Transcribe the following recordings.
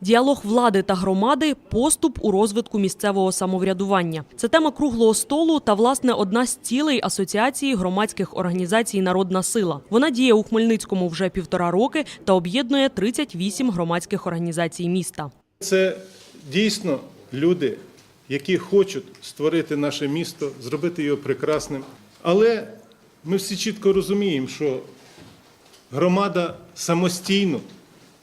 Діалог влади та громади поступ у розвитку місцевого самоврядування. Це тема круглого столу та власне одна з цілей асоціації громадських організацій Народна сила. Вона діє у Хмельницькому вже півтора роки та об'єднує 38 громадських організацій міста. Це дійсно люди, які хочуть створити наше місто, зробити його прекрасним. Але ми всі чітко розуміємо, що громада самостійно,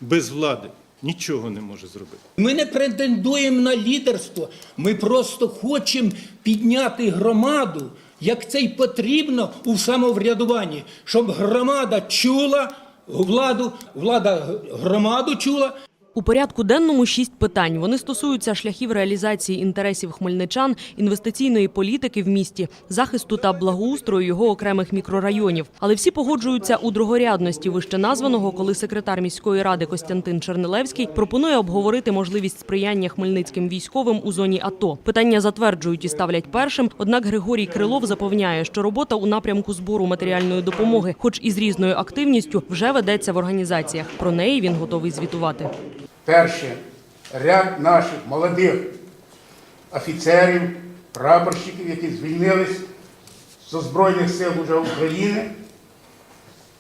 без влади, нічого не може зробити. Ми не претендуємо на лідерство, ми просто хочемо підняти громаду, як це й потрібно у самоврядуванні, щоб громада чула владу, влада громаду чула. У порядку денному шість питань. Вони стосуються шляхів реалізації інтересів хмельничан, інвестиційної політики в місті, захисту та благоустрою його окремих мікрорайонів. Але всі погоджуються у другорядності вище названого, коли секретар міської ради Костянтин Чернилевський пропонує обговорити можливість сприяння хмельницьким військовим у зоні АТО. Питання затверджують і ставлять першим. Однак Григорій Крилов запевняє, що робота у напрямку збору матеріальної допомоги, хоч і з різною активністю, вже ведеться в організаціях. Про неї він готовий звітувати. Перше, ряд наших молодих офіцерів, прапорщиків, які звільнились з Збройних сил уже України,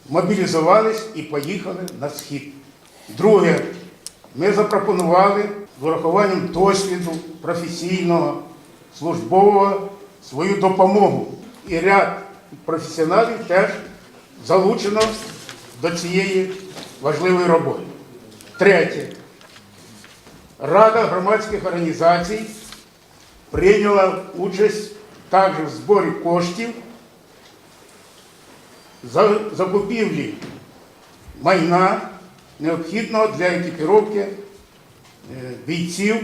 мобілізувались і поїхали на схід. Друге, ми запропонували з урахуванням досвіду професійного, службового свою допомогу. І ряд професіоналів теж залучено до цієї важливої роботи. Третє. Рада громадських організацій прийняла участь також в зборі коштів за закупівлі майна, необхідного для екіпіровки е, бійців,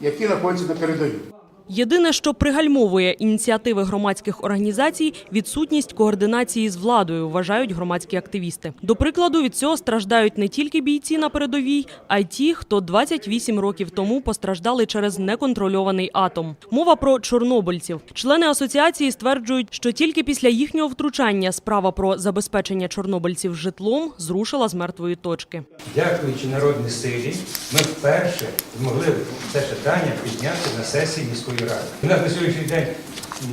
які знаходяться на передовій. Єдине, що пригальмовує ініціативи громадських організацій, відсутність координації з владою, вважають громадські активісти. До прикладу, від цього страждають не тільки бійці на передовій, а й ті, хто 28 років тому постраждали через неконтрольований атом. Мова про чорнобильців. Члени асоціації стверджують, що тільки після їхнього втручання справа про забезпечення чорнобильців житлом зрушила з мертвої точки. Дякуючи народній силі, ми вперше змогли це питання підняти на сесії міської ради. У нас на сьогоднішній день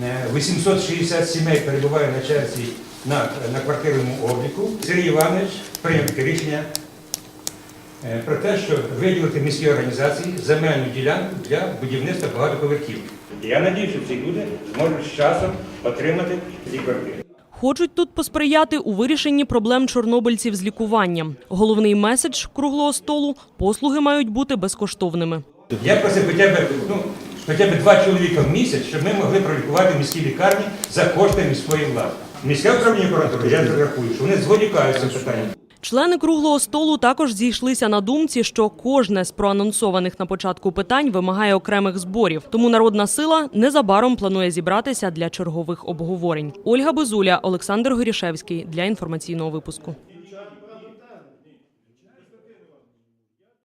е, 860 сімей перебуває на черзі на, на квартирному обліку. Сергій Іванович прийняв таке рішення е, про те, що виділити міській організації земельну ділянку для будівництва багатоповерхівок. Я надію, що ці люди зможуть з часом отримати ці квартири. Хочуть тут посприяти у вирішенні проблем чорнобильців з лікуванням. Головний меседж круглого столу послуги мають бути безкоштовними. Я просив хоча б, ну, хоча б два чоловіка в місяць, щоб ми могли пролікувати в міській лікарні за кошти міської влади. Міське управління охорони я рахую, що вони зволікають це питання. Члени круглого столу також зійшлися на думці, що кожне з проанонсованих на початку питань вимагає окремих зборів. Тому народна сила незабаром планує зібратися для чергових обговорень. Ольга Безуля, Олександр Горішевський для інформаційного випуску.